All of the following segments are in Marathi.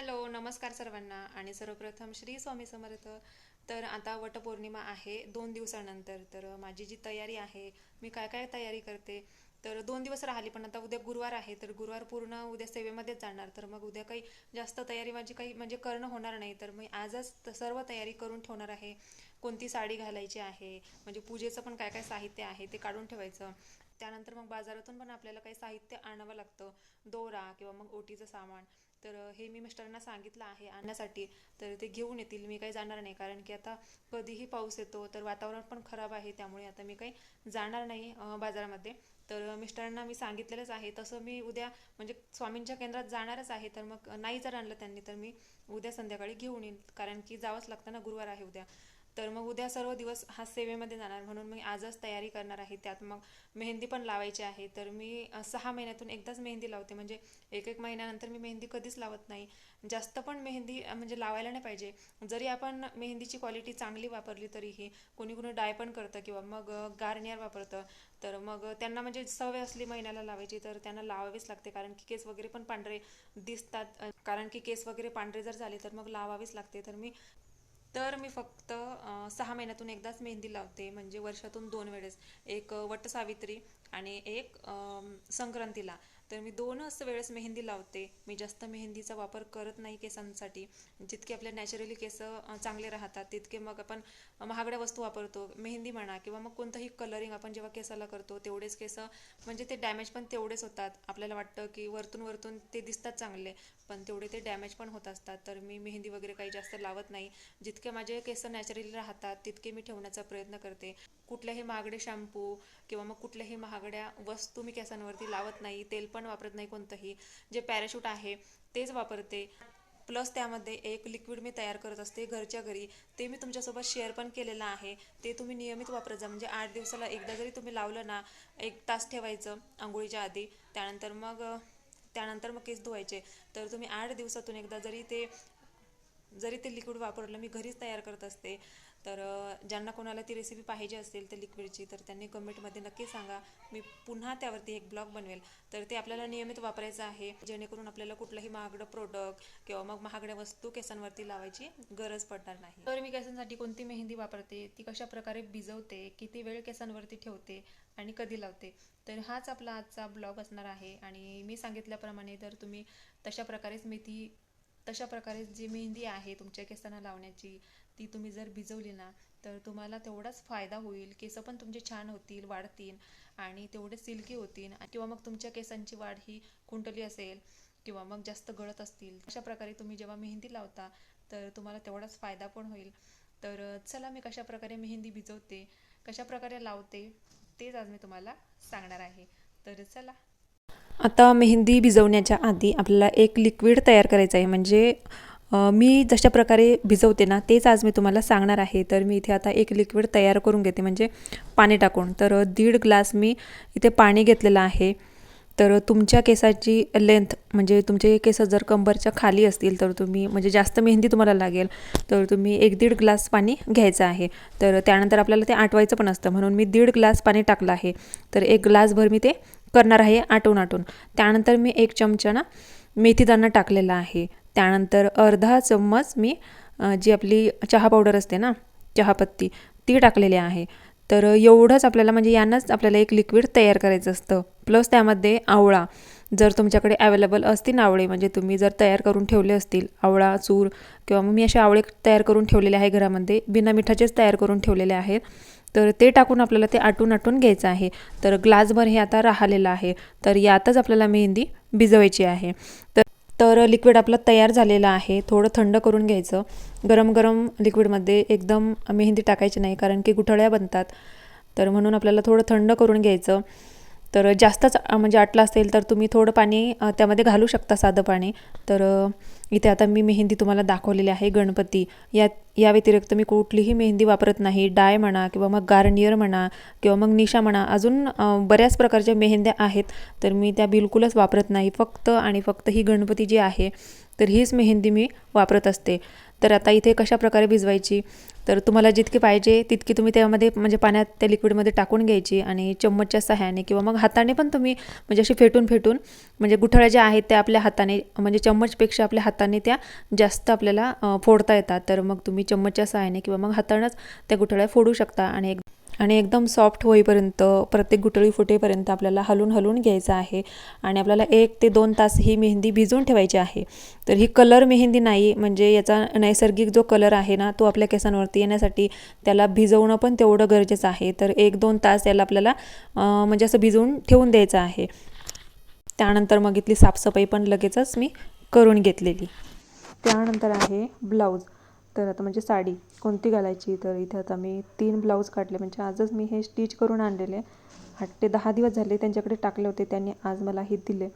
हॅलो नमस्कार सर्वांना आणि सर्वप्रथम श्री स्वामी समर्थ. तर आता वटपौर्णिमा आहे दोन दिवसानंतर. तर माझी जी तयारी आहे मी काय काय तयारी करते? तर दोन दिवस राहिली पण आता उद्या गुरुवार आहे. तर गुरुवार पूर्ण उद्या सेवेमध्येच जाणार. तर मग उद्या काही जास्त तयारी माझी काही म्हणजे करणं होणार नाही. तर मी आजच सर्व तयारी करून ठेवणार आहे. कोणती साडी घालायची आहे? म्हणजे पूजेचं पण काय काय साहित्य आहे ते काढून ठेवायचं. त्यानंतर मग बाजारातून पण आपल्याला काही साहित्य आणावं लागतं. दोरा किंवा मग ओटीचं सामान. तर हे मी मिस्टरांना सांगितलं आहे आणण्यासाठी. तर ते घेऊन येतील. मी काही जाणार नाही. कारण की आता कधीही पाऊस येतो तर वातावरण पण खराब आहे. त्यामुळे आता मी काही जाणार नाही बाजारामध्ये. तर मिस्टरांना मी सांगितलेलंच आहे. तसं मी उद्या म्हणजे स्वामींच्या केंद्रात जाणारच आहे. तर मग नाही जर आणलं त्यांनी तर मी उद्या संध्याकाळी घेऊन येईन. कारण की जावंच लागतं ना गुरुवार आहे उद्या. तर मग उद्या सर्व दिवस हा सेवेमध्ये जाणार. म्हणून मी आजच तयारी करणार आहे. त्यात मग मेहंदी पण लावायची आहे. तर मी सहा महिन्यातून एकदाच मेहंदी लावते. म्हणजे एक एक महिन्यानंतर मी मेहंदी कधीच लावत नाही. जास्त पण मेहंदी म्हणजे लावायला नाही पाहिजे. जरी आपण मेहंदीची क्वालिटी चांगली वापरली तरीही कोणी कोणी डाय पण करतं किंवा मग गार्नियर वापरतं. तर मग त्यांना म्हणजे सवय असली महिन्याला लावायची तर त्यांना लावावीच लागते. कारण की केस वगैरे पण पांढरे दिसतात. कारण की केस वगैरे पांढरे जर झाले तर मग लावावीच लागते. तर मी तर मी फक्त सहा महिन्यातून एकदाच मेहंदी लावते म्हणजे वर्षातून दोन वेळेस. एक वटसावित्री आणि एक संक्रांतीला. तर मी दोनच वेळेस मेहंदी लावते. मी जास्त मेहंदीचा वापर करत नाही केसांसाठी. जितके आपले नॅचरली केस चांगले राहतात तितके मग आपण महागड्या वस्तू वापरतो. मेहंदी म्हणा किंवा मग कोणतंही कलरिंग आपण जेव्हा केसाला करतो तेवढेच केस म्हणजे ते डॅमेज पण तेवढेच होतात. आपल्याला वाटतं की वरतून वरतून ते दिसतात चांगले पण तेवढे ते डॅमेज पण होत असतात. तर मी मेहंदी वगैरे काही जास्त लावत नाही. जितके माझे केस नॅचरली राहतात तितके मी ठेवण्याचा प्रयत्न करते. कुठल्याही महागडे शॅम्पू किंवा मग कुठल्याही महागड्या वस्तू मी केसांवरती लावत नाही तेल पण वापरत नाही कोणतंही. जे पॅराशूट आहे तेच वापरते. प्लस त्यामध्ये एक लिक्विड मी तयार करत असते घरच्या घरी. ते मी तुमच्यासोबत शेअर पण केलेलं आहे. ते तुम्ही नियमित वापरत जा. म्हणजे आठ दिवसाला एकदा जरी तुम्ही लावलं ना एक तास ठेवायचं आंघोळीच्या आधी. त्यानंतर मग त्यानंतर मग केस धुवायचे. तर तुम्ही आठ दिवसातून एकदा जरी ते जरी ते लिक्विड वापरलं मी घरीच तयार करत असते. तर ज्यांना कोणाला ती रेसिपी पाहिजे असेल त्या लिक्विडची तर त्यांनी कमेंटमध्ये नक्की सांगा. मी पुन्हा त्यावरती एक ब्लॉग बनवेल. तर ते आपल्याला नियमित वापरायचं आहे. जेणेकरून आपल्याला कुठलंही महागडं प्रोडक्ट किंवा मग महागड्या वस्तू केसांवरती लावायची गरज पडणार नाही. तर मी केसांसाठी कोणती मेहंदी वापरते? ती कशा प्रकारे भिजवते? किती वेळ केसांवरती ठेवते? आणि कधी लावते? तर हाच आपला आजचा ब्लॉग असणार आहे. आणि मी सांगितल्याप्रमाणे तर तुम्ही तशा प्रकारेच मेथी तशा प्रकारे जी मेहंदी आहे तुमच्या केसांना लावण्याची ती तुम्ही जर भिजवली ना तर तुम्हाला तेवढाच फायदा होईल. केस पण तुमचे छान होतील वाढतील आणि तेवढे सिल्की होतील. किंवा मग तुमच्या केसांची वाढ ही खुंटली असेल किंवा मग जास्त गळत असतील अशा प्रकारे तुम्ही जेव्हा मेहंदी लावता तर तुम्हाला तेवढाच फायदा पण होईल. तर चला मी कशा प्रकारे मेहंदी भिजवते कशा प्रकारे लावते तेच आज मी तुम्हाला सांगणार आहे. तर चला आता मेहंदी भिजवण्याच्या आधी आपल्याला एक लिक्विड तयार करायचं आहे. म्हणजे मी जशा प्रकारे भिजवते ना तेच आज मी तुम्हाला सांगणार आहे. तर मी इथे आता एक लिक्विड तयार करून घेते. म्हणजे पाणी टाकून. तर दीड ग्लास मी इथे पाणी घेतलेलं आहे. तर तुमच्या केसाची लेंथ म्हणजे तुमचे केस जर कंबरच्या खाली असतील तर तुम्ही म्हणजे जास्त मेहंदी तुम्हाला लागेल तर तुम्ही एक दीड ग्लास पाणी घ्यायचं आहे. तर त्यानंतर आपल्याला ते आटवायचं पण असतं. म्हणून मी दीड ग्लास पाणी टाकलं आहे. तर एक ग्लासभर मी ते करणार आहे आटून आटून त्यानंतर मी एक चमचा ना मेथीदाणा टाकलेला आहे. त्यानंतर अर्धा चम्मच मी जी आपली चहा पावडर असते ना चहापत्ती ती टाकलेली आहे. तर एवढंच आपल्याला म्हणजे यांनाच आपल्याला एक लिक्विड तयार करायचं असतं. प्लस त्यामध्ये आवळा. जर तुमच्याकडे अवेलेबल असतील आवळे म्हणजे तुम्ही जर तयार करून ठेवले असतील आवळा चूर किंवा मग मी असे आवळे तयार करून ठेवलेले आहे घरामध्ये बिना मिठाचेच तयार करून ठेवलेले आहेत तर ते टाकून आपल्याला ते आटून आटून घ्यायचं आहे. तर ग्लासभर हे आता राहिलेलं आहे. तर यातच आपल्याला मेहंदी भिजवायची आहे. तर तर लिक्विड आपलं तयार झालेलं आहे. थोडं थंड करून घ्यायचं. गरम गरम लिक्विडमध्ये एकदम मेहंदी टाकायची नाही कारण की गुठळ्या बनतात. तर म्हणून आपल्याला थोडं थंड करून घ्यायचं. तर जास्तच म्हणजे आटलं असेल तर तुम्ही थोडं पाणी त्यामध्ये घालू शकता साधं पाणी. तर इथे आता मी मेहंदी तुम्हाला दाखवलेली आहे गणपती. या या व्यतिरिक्त मी कुठलीही मेहंदी वापरत नाही. डाय म्हणा किंवा मग गार्नियर म्हणा किंवा मग निशा म्हणा अजून बऱ्याच प्रकारच्या मेहंद्या आहेत. तर मी त्या बिलकुलच वापरत नाही. फक्त आणि फक्त ही गणपती जी आहे तर हीच मेहंदी मी वापरत असते. तर आता इथे कशा प्रकारे भिजवायची? तर तुम्हाला जितकी पाहिजे तितकी तुम्ही त्यामध्ये म्हणजे पाण्यात त्या लिक्विडमध्ये टाकून घ्यायची आणि चम्मचच्या सहाय्याने किंवा मग हाताने पण तुम्ही म्हणजे अशी फेटून फेटून म्हणजे गुठळ्या ज्या आहेत त्या आपल्या हाताने म्हणजे चम्मचपेक्षा आपल्या हाताने त्या जास्त आपल्याला फोडता येतात. तर मग तुम्ही चम्मचच्या सहाय्याने किंवा मग हातानंच त्या गुठळ्या फोडू शकता आणि एक आणि एकदम सॉफ्ट होईपर्यंत प्रत्येक गुटळी फुटेपर्यंत आपल्याला हलवून हलवून घ्यायचं आहे आणि आपल्याला एक ते दोन तास ही मेहंदी भिजवून ठेवायची आहे. तर ही कलर मेहंदी नाही म्हणजे याचा नैसर्गिक जो कलर आहे ना तो आपल्या केसांवरती येण्यासाठी त्याला भिजवणं पण तेवढं गरजेचं आहे. तर एक दोन तास याला आपल्याला म्हणजे असं भिजवून ठेवून द्यायचं आहे. त्यानंतर मग इथली साफसफाई पण लगेचच मी करून घेतलेली. त्यानंतर आहे ब्लाऊज. तर आता म्हणजे साडी कोणती घालायची? तर इथे आता मी तीन ब्लाऊज काढले. म्हणजे आजच मी हे स्टिच करून आणलेले. आठ ते दहा दिवस झाले त्यांच्याकडे टाकले होते. त्यांनी आज मला हे दिले.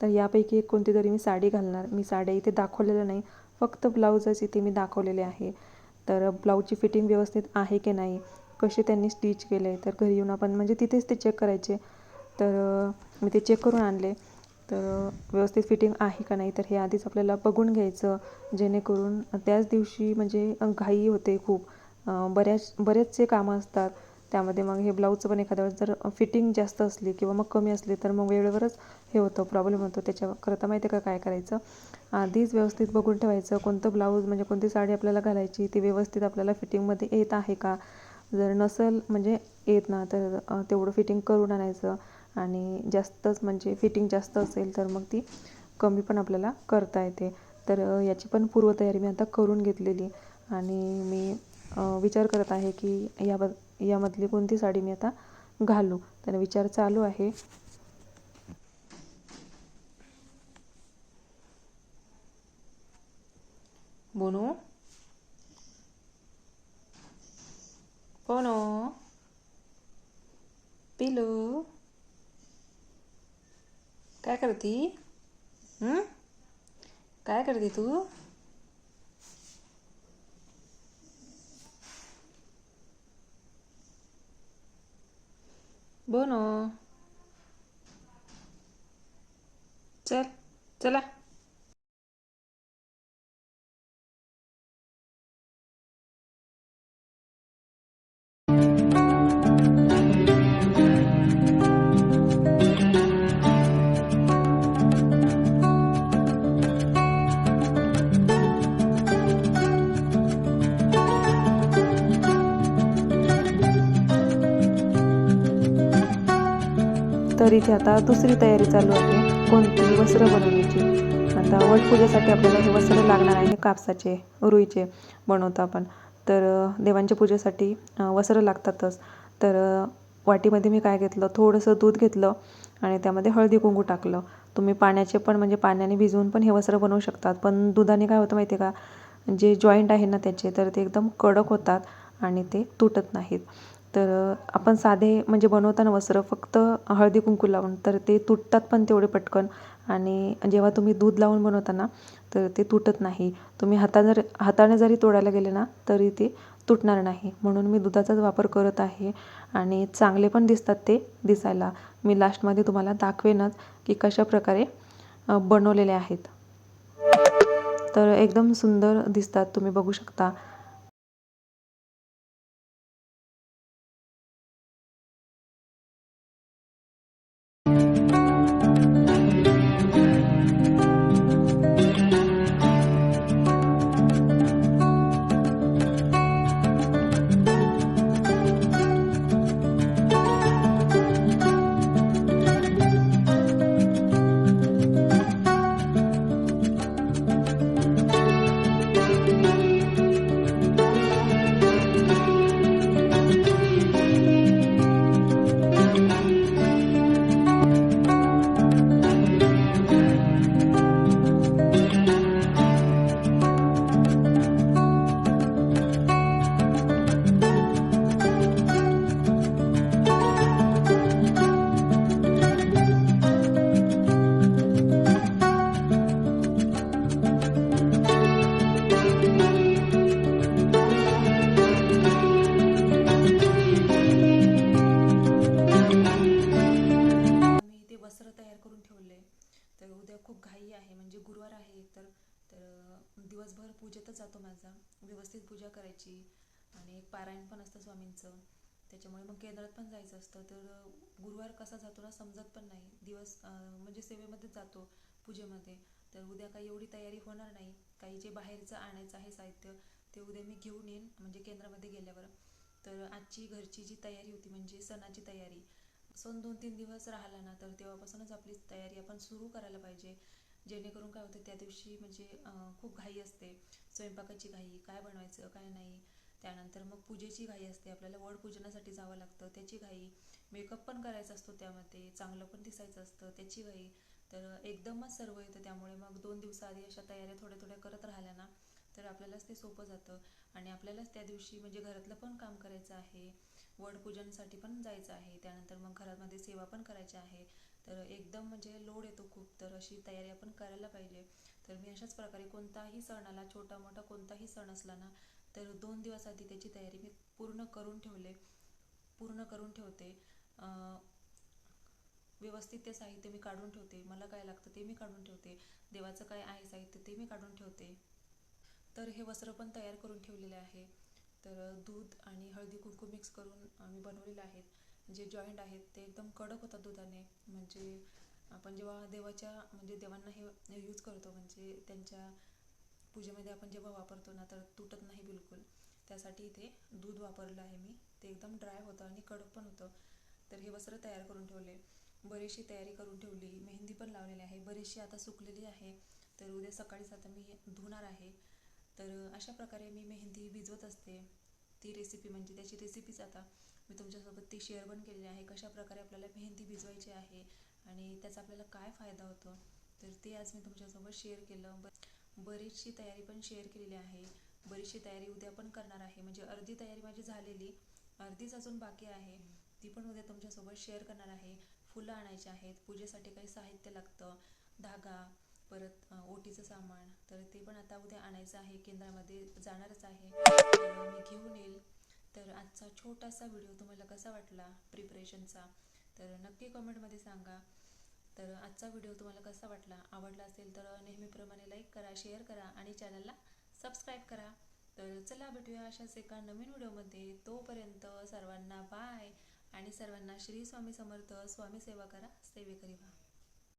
तर यापैकी एक कोणती तरी मी साडी घालणार. मी साड्या इथे दाखवलेल्या नाही. फक्त ब्लाऊजच इथे मी दाखवलेले आहे. तर ब्लाऊजची फिटिंग व्यवस्थित आहे की नाही? कसे त्यांनी स्टिच केले? तर घरी येऊन आपण म्हणजे तिथेच ते चेक करायचे. तर मी ते चेक करून आणले. तर व्यवस्थित फिटिंग आहे का नाही तर हे आधीच आपल्याला बघून घ्यायचं जेणेकरून त्याच दिवशी म्हणजे घाई होते खूप. बऱ्याच बरेचसे कामं असतात त्यामध्ये मग हे ब्लाऊजचं पण एखाद्या वेळेस जर फिटिंग जास्त असली किंवा मग कमी असली तर मग वेळेवरच हे होतं प्रॉब्लेम होतो. त्याच्याकरता माहिती आहे का काय करायचं? आधीच व्यवस्थित बघून ठेवायचं कोणतं ब्लाऊज म्हणजे कोणती साडी आपल्याला घालायची ती व्यवस्थित आपल्याला फिटिंगमध्ये येत आहे का? जर नसेल म्हणजे येत ना तर तेवढं फिटिंग करून आणायचं. आणि जास्तच म्हणजे फिटिंग जास्त असेल तर मग ती कमी पण आपल्याला करता येते. तर याची पण पूर्वतयारी मी आता करून घेतलेली. आणि मी विचार करत आहे की याब यामधली कोणती साडी मी आता घालू? तर विचार चालू आहे. बोनू? बोनो? पिलू? काय करती काय करते तू बोनो चल चला घरीची आता दुसरी तयारी चालू आहे. कोणती? वस्त्र बनवण्याची. आता वटपूजेसाठी आपल्याला हे वस्त्र लागणार आहे कापसाचे रुईचे बनवतो आपण. तर देवांच्या पूजेसाठी वस्त्र लागतातच. तर वाटीमध्ये मी काय घेतलं? थोडंसं दूध घेतलं आणि त्यामध्ये हळदी कुंकू टाकलं. तुम्ही पाण्याचे पण म्हणजे पाण्याने भिजवून पण हे वस्त्र बनवू शकतात. पण दुधाने काय होतं माहिती आहे का? जे जॉईंट आहे ना त्याचे तर ते एकदम कडक होतात आणि ते तुटत नाहीत. तर आपण साधे म्हणजे बनवताना वस्त्र फक्त हळदी कुंकू लावून तर ते तुटतात पण तेवढे पटकन. आणि जेव्हा तुम्ही दूध लावून बनवता ना तर ते तुटत नाही. तुम्ही हाता जर हाताने जरी तोडायला गेले ना तरी ते तुटणार नाही. म्हणून मी दुधाचाच वापर करत आहे. आणि चांगले पण दिसतात ते दिसायला. मी लास्टमध्ये तुम्हाला दाखवेनच की कशा प्रकारे बनवलेले आहेत. तर एकदम सुंदर दिसतात. तुम्ही बघू शकता. आहे म्हणजे गुरुवार आहे तर तर दिवसभर पूजेतच जातो माझा. व्यवस्थित पूजा करायची आणि एक पारायण पण असतं स्वामींचं. त्याच्यामुळे मग केंद्रात पण जायचं असतं. तर गुरुवार कसा जातो ना समजत पण नाही. दिवस म्हणजे सेवेमध्येच जातो पूजेमध्ये. तर उद्या काही एवढी तयारी होणार नाही. काही जे बाहेरचं आणायचं आहे साहित्य ते उद्या मी घेऊन येईन म्हणजे केंद्रामध्ये गेल्यावर. तर आजची घरची जी तयारी होती म्हणजे सणाची तयारी. सण दोन तीन दिवस राहिला ना तर तेव्हापासूनच आपली तयारी आपण सुरू करायला पाहिजे. जेणेकरून काय होतं त्या दिवशी म्हणजे खूप घाई असते. स्वयंपाकाची घाई काय बनवायचं काय नाही. त्यानंतर मग पूजेची घाई असते. आपल्याला वड पूजनासाठी जावं लागतं. त्याची घाई मेकअप पण करायचा असतो त्यामध्ये चांगलं पण दिसायचं असतं त्याची घाई. तर एकदमच सर्व येतं त्यामुळे मग दोन दिवसाआधी अशा तयाऱ्या थोड्या थोड्या करत राहिल्या ना तर आपल्यालाच ते सोपं जातं. आणि आपल्यालाच त्या दिवशी म्हणजे घरातलं पण काम करायचं आहे. वडपूजनसाठी पण जायचं आहे. त्यानंतर मग घरामध्ये सेवा पण करायची आहे. तर एकदम म्हणजे लोड येतो खूप तर अशी तयारी आपण करायला पाहिजे. तर मी अशाच प्रकारे कोणताही सण आला छोटा मोठा कोणताही सण असला ना तर दोन दिवस आधी त्याची तयारी मी पूर्ण करून ठेवले पूर्ण करून ठेवते. व्यवस्थित ते साहित्य मी काढून ठेवते. मला काय लागतं ते मी काढून ठेवते. देवाचं काय आहे साहित्य ते मी काढून ठेवते. तर हे वस्त्र पण तयार करून ठेवलेले आहे. तर दूध आणि हळदी कुंकू मिक्स करून आम्ही बनवलेले आहेत जे जॉईंट आहेत ते एकदम कडक होतात दुधाने. म्हणजे आपण जेव्हा देवाच्या म्हणजे देवांना हे यूज करतो म्हणजे त्यांच्या पूजेमध्ये आपण जेव्हा वापरतो ना तर तुटत नाही बिलकुल. त्यासाठी इथे दूध वापरलं आहे मी. ते एकदम ड्राय होतं आणि कडक पण होतं. तर हे वस्त्र तयार करून ठेवले. बरीचशी तयारी करून ठेवली. मेहंदी पण लावलेली आहे. बरीचशी आता सुकलेली आहे. तर उद्या सकाळीच आता मी धुणार आहे. तर अशा प्रकारे मी मेहंदी भिजवत असते. ती रेसिपी म्हणजे त्याची रेसिपीच आता मी तुमच्यासोबत ती शेअर पण केलेली आहे. कशा प्रकारे आपल्याला मेहंदी भिजवायची आहे आणि त्याचा आपल्याला काय फायदा होतो? तर ते आज मी तुमच्यासोबत शेअर केलं. ब बरीचशी तयारी पण शेअर केलेली आहे. बरीचशी तयारी उद्या पण करणार आहे. म्हणजे अर्धी तयारी माझी झालेली. अर्धीच अजून बाकी आहे. ती पण उद्या तुमच्यासोबत शेअर करणार आहे. फुलं आणायची आहेत. पूजेसाठी काही साहित्य लागतं. धागा परत ओटीचं सामान. तर ते पण आता उद्या आणायचं आहे. केंद्रामध्ये जाणारच आहे. मी घेऊन येईल. तर आजचा छोटासा व्हिडिओ तुम्हाला कसा वाटला प्रिपरेशनचा तर नक्की कमेंटमध्ये सांगा. तर आजचा व्हिडिओ तुम्हाला कसा वाटला? आवडला असेल तर नेहमीप्रमाणे लाईक करा शेअर करा आणि चॅनलला सबस्क्राईब करा. तर चला भेटूया अशाच एका नवीन व्हिडिओमध्ये तोपर्यंत सर्वांना बाय आणि सर्वांना श्री स्वामी समर्थ स्वामी सेवा करा. सेवेकरी व्हा